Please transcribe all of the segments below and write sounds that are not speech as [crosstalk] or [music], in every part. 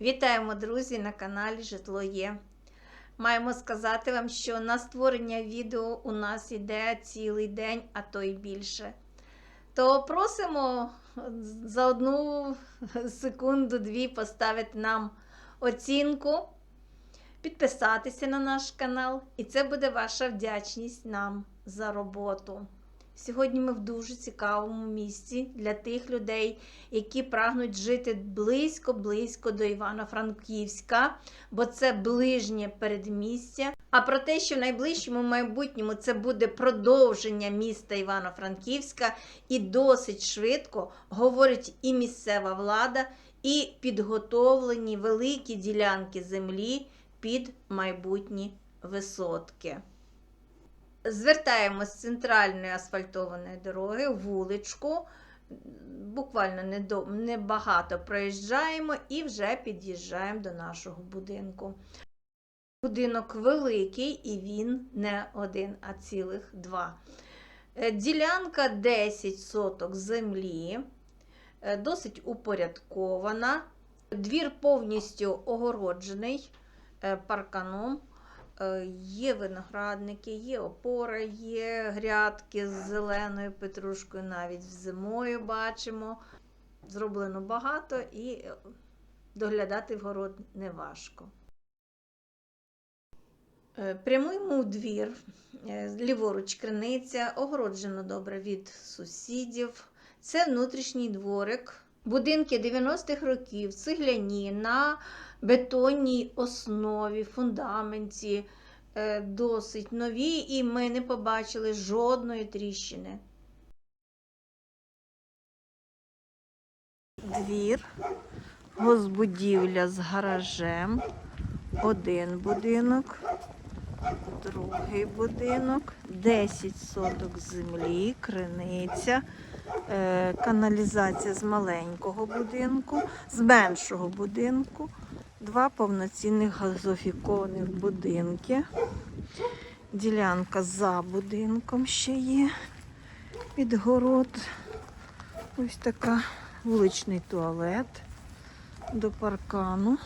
Вітаємо, друзі, на каналі Житло Є. Маємо сказати вам, що на створення відео у нас йде цілий день, а то й більше. То просимо за одну секунду-дві поставити нам оцінку, підписатися на наш канал, і це буде ваша вдячність нам за роботу. Сьогодні ми в дуже цікавому місці для тих людей, які прагнуть жити близько-близько до Івано-Франківська, бо це ближнє передмістя. А про те, що в найближчому майбутньому це буде продовження міста Івано-Франківська, і досить швидко говорить і місцева влада, і підготовлені великі ділянки землі під майбутні висотки. Звертаємось з центральної асфальтованої дороги вуличку. Буквально небагато проїжджаємо і вже під'їжджаємо до нашого будинку. Будинок великий і він не один, а цілих два. Е, Ділянка 10 соток землі, е, досить упорядкована. Двір повністю огороджений е, парканом. Е, Є виноградники, є опора, є грядки з зеленою петрушкою, навіть зимою бачимо. Зроблено багато і е, доглядати вгород не важко. Е, Прямуємо у двір, ліворуч криниця, огороджено добре від сусідів. Це внутрішній дворик. Будинки 90-х років, цегляні на бетонній основі, фундаменті, е, досить нові, і ми не побачили жодної тріщини. Двір, госбудівля з гаражем, один будинок, другий будинок, 10 соток землі, криниця, каналізація з маленького будинку, з меншого будинку, два повноцінних газофікованих будинки. Ділянка за будинком ще є. Підгород. Ось така вуличний туалет до паркану.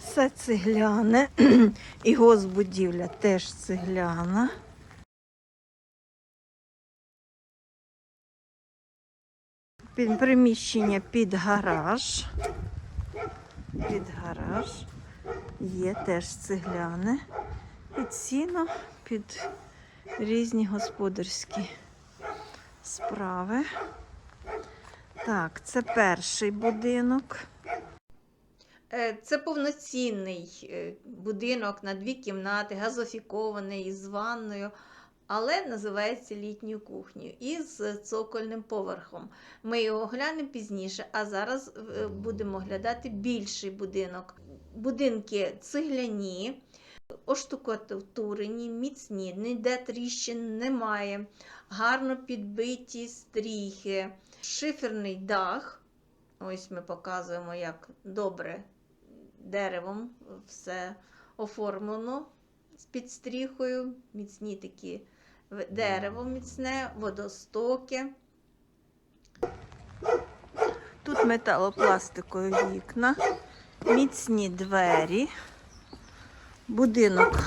Все цегляне. [clears throat] І госбудівля теж цегляна. Приміщення під гараж. Під гараж. Є теж цегляне. Під сіно, під різні господарські справи. Так, це перший будинок. Е, Це повноцінний е, будинок на дві кімнати, газофікований з ванною, але називається літньою кухнею і з цокольним поверхом. Ми його глянемо пізніше, а зараз е, будемо оглядати більший будинок. Будинки цегляні, оштукатурені, міцні, ніде тріщин немає, гарно підбиті стріхи, шиферний дах. Ось ми показуємо, як добре деревом все оформлено з підстріхою, міцні такі дерево міцне, водостоки. Тут металопластикові вікна, міцні двері, будинок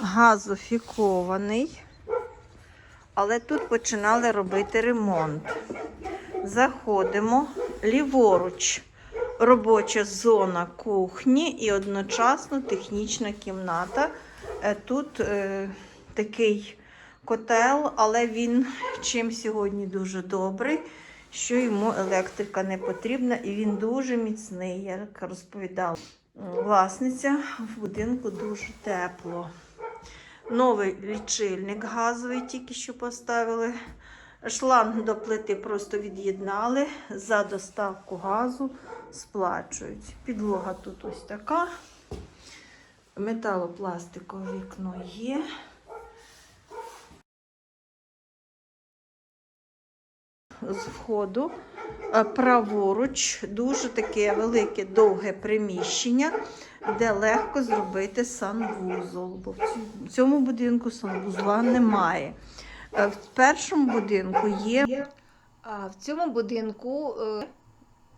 газофікований, але тут починали робити ремонт. Заходимо ліворуч робоча зона кухні і одночасно технічна кімната. Е, Тут е, такий котел, але він чим сьогодні дуже добрий, що йому електрика не потрібна, і він дуже міцний, як розповідала власниця. В будинку дуже тепло. Новий лічильник газовий тільки що поставили. Шланг до плити просто від'єднали, за доставку газу сплачують. Підлога тут ось така. Металопластикове вікно є. З входу е, праворуч дуже таке велике довге приміщення, де легко зробити санвузол, бо в цьому будинку санвузла немає. Е, В першому будинку є. А в цьому будинку е,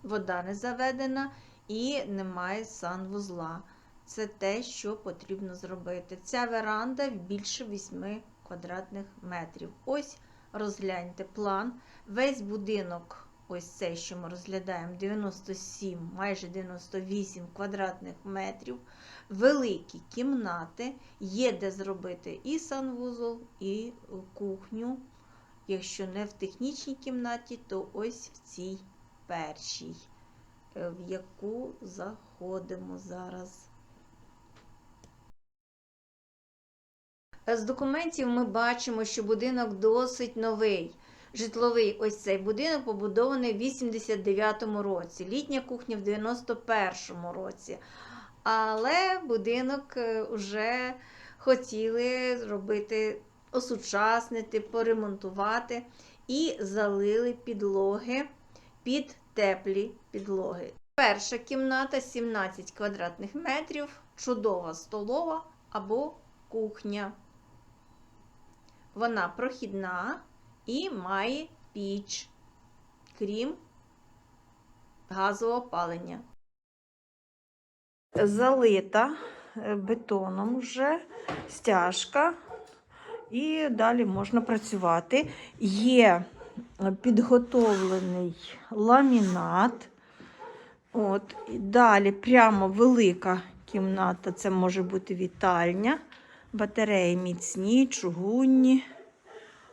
вода не заведена і немає санвузла. Це те, що потрібно зробити. Ця веранда більше 8 квадратних метрів. Ось розгляньте план. Весь будинок, ось цей, що ми розглядаємо, 97, майже 98 квадратних метрів. Великі кімнати, є де зробити і санвузол, і кухню. Якщо не в технічній кімнаті, то ось в цій першій, е, в яку заходимо зараз. З документів ми бачимо, що будинок досить новий. Житловий ось цей будинок побудований в 89-му році, літня кухня в 91-му році. Але будинок вже хотіли зробити, осучаснити, поремонтувати і залили підлоги під теплі підлоги. Перша кімната 17 квадратних метрів, чудова столова або кухня. Вона прохідна і має піч, крім газового опалення. Залита е, бетоном вже стяжка, і далі можна працювати. Є підготовлений ламінат. От, і далі прямо велика кімната, це може бути вітальня. Батареї міцні, чугунні.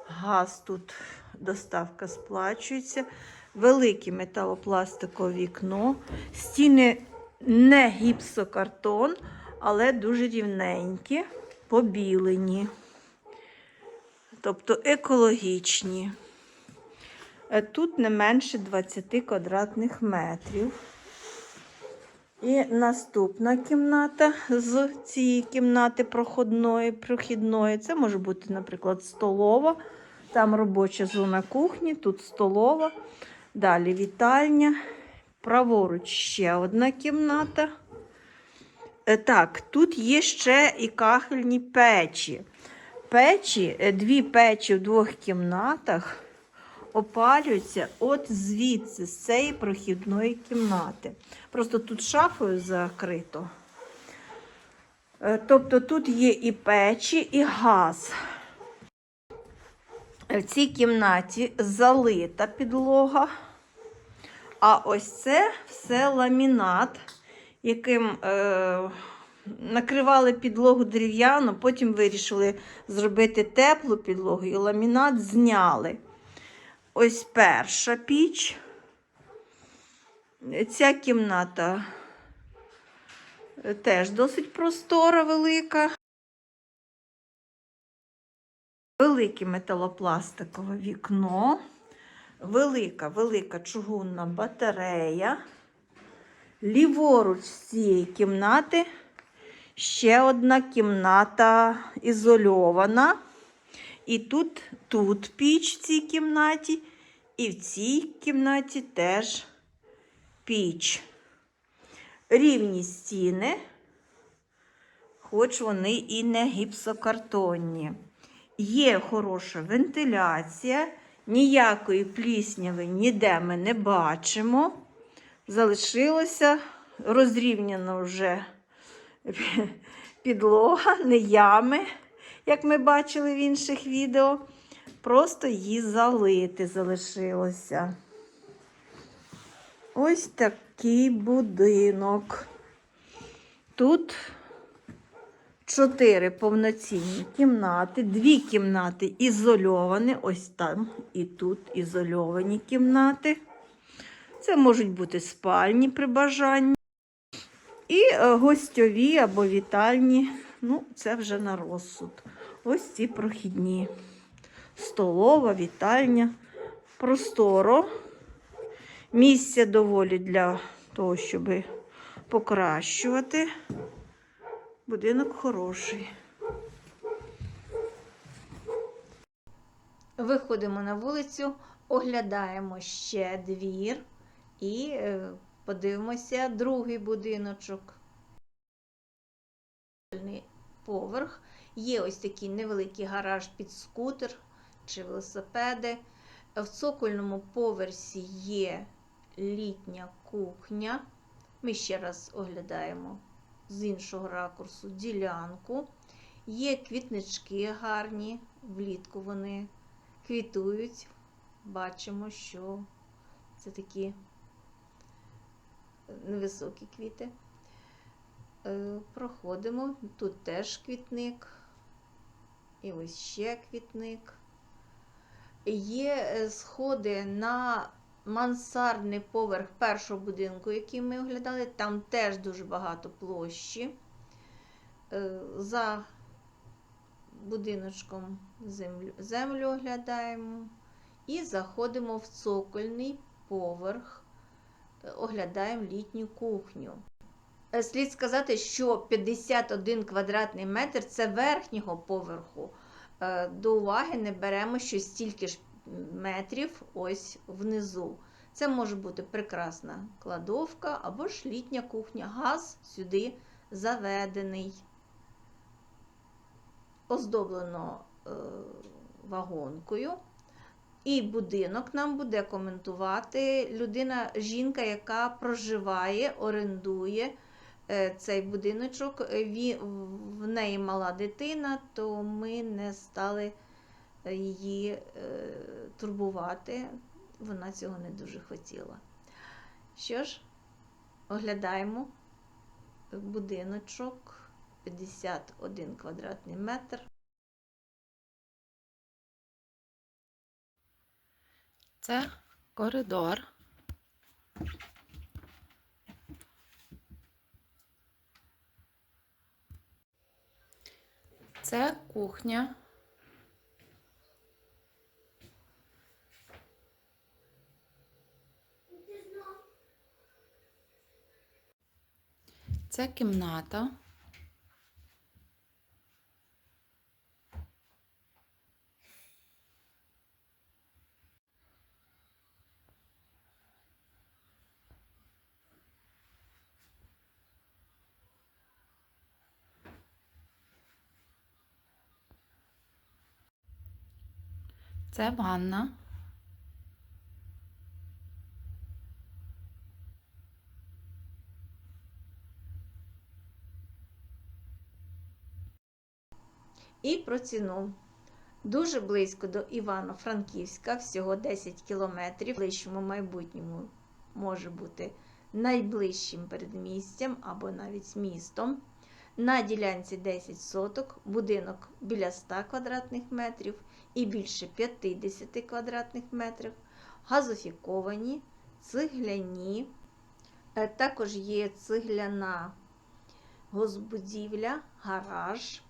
Газ тут доставка сплачується. Велике металопластикове вікно. Стіни не гіпсокартон, але дуже рівненькі, побілені. Тобто екологічні. Е, Тут не менше 20 квадратних метрів. І наступна кімната з цієї кімнати проходної, прохідної. Це може бути, наприклад, столова. Там робоча зона кухні, тут столова. Далі вітальня. Праворуч ще одна кімната. Е, Так, тут є ще і кахельні печі. Печі, е, дві печі в двох кімнатах опалюються от звідси, з цієї прохідної кімнати. Просто тут шафою закрито. Е, Тобто тут є і печі, і газ. В цій кімнаті залита підлога. А ось це все ламінат, яким е, накривали підлогу дерев'яну, потім вирішили зробити теплу підлогу і ламінат зняли. Ось перша піч. Ця кімната е, теж досить простора, велика. Велике металопластикове вікно, велика, велика чугунна батарея. Ліворуч з цієї кімнати ще одна кімната ізольована. І тут, тут піч в цій кімнаті, і в цій кімнаті теж піч. Рівні стіни, хоч вони і не гіпсокартонні. Є хороша вентиляція, ніякої плісняви ніде ми не бачимо. Залишилося розрівняно вже [laughs] підлога, не ями, як ми бачили в інших відео. Просто її залити залишилося. Ось такий будинок. Тут чотири повноцінні кімнати, дві кімнати ізольовані, ось там і тут ізольовані кімнати. Це можуть бути спальні при бажанні. І е, гостьові або вітальні, ну, це вже на розсуд. Ось ці прохідні. Столова, вітальня, просторо. Місця доволі для того, щоб покращувати. Будинок хороший. Виходимо на вулицю, оглядаємо ще двір і е, подивимося другий будиночок. Поверх. Є ось такий невеликий гараж під скутер чи велосипеди. В цокольному поверсі є літня кухня, Ми ще раз оглядаємо з іншого ракурсу ділянку. Є квітнички гарні, влітку вони квітують. Бачимо, що це такі невисокі квіти. Е, Проходимо. Тут теж квітник. І ось ще квітник. Є е, сходи на мансардний поверх першого будинку, який ми оглядали. Там теж дуже багато площі. Е, За будиночком землю, землю оглядаємо. І заходимо в цокольний поверх, оглядаємо літню кухню. Е, Слід сказати, що 51 квадратний метр це верхнього поверху. Е, До уваги не беремо, що стільки ж метрів ось внизу. Це може бути прекрасна кладовка або ж літня кухня. Газ сюди заведений. Оздоблено е, вагонкою. І будинок нам буде коментувати людина, жінка, яка проживає, орендує цей будиночок. Е, В неї мала дитина, то ми не стали е, її е, турбувати. Вона цього не дуже хотіла. Що ж, оглядаємо будиночок 51 квадратний метр. Це коридор. Це кухня. Це кімната. Це ванна. І про ціну. Дуже близько до Івано-Франківська, всього 10 кілометрів. В ближчому майбутньому може бути найближчим передмістям або навіть містом. На ділянці 10 соток, будинок біля 100 квадратних метрів і більше 50 квадратних метрів, газофіковані, цегляні. Е, Також є цегляна госпудівля, гараж.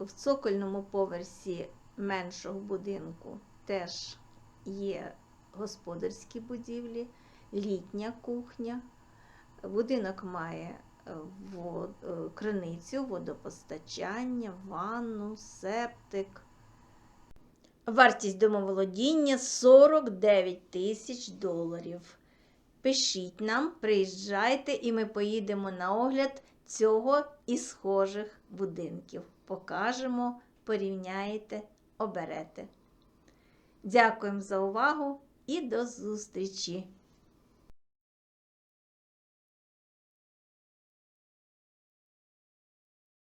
В цокольному поверсі меншого будинку теж є господарські будівлі, літня кухня. Будинок має криницю, водопостачання, ванну, септик. Вартість домоволодіння 49 тисяч доларів. Пишіть нам, приїжджайте, і ми поїдемо на огляд цього і схожих будинків. Покажемо, порівняєте, оберете. Дякуємо за увагу і до зустрічі!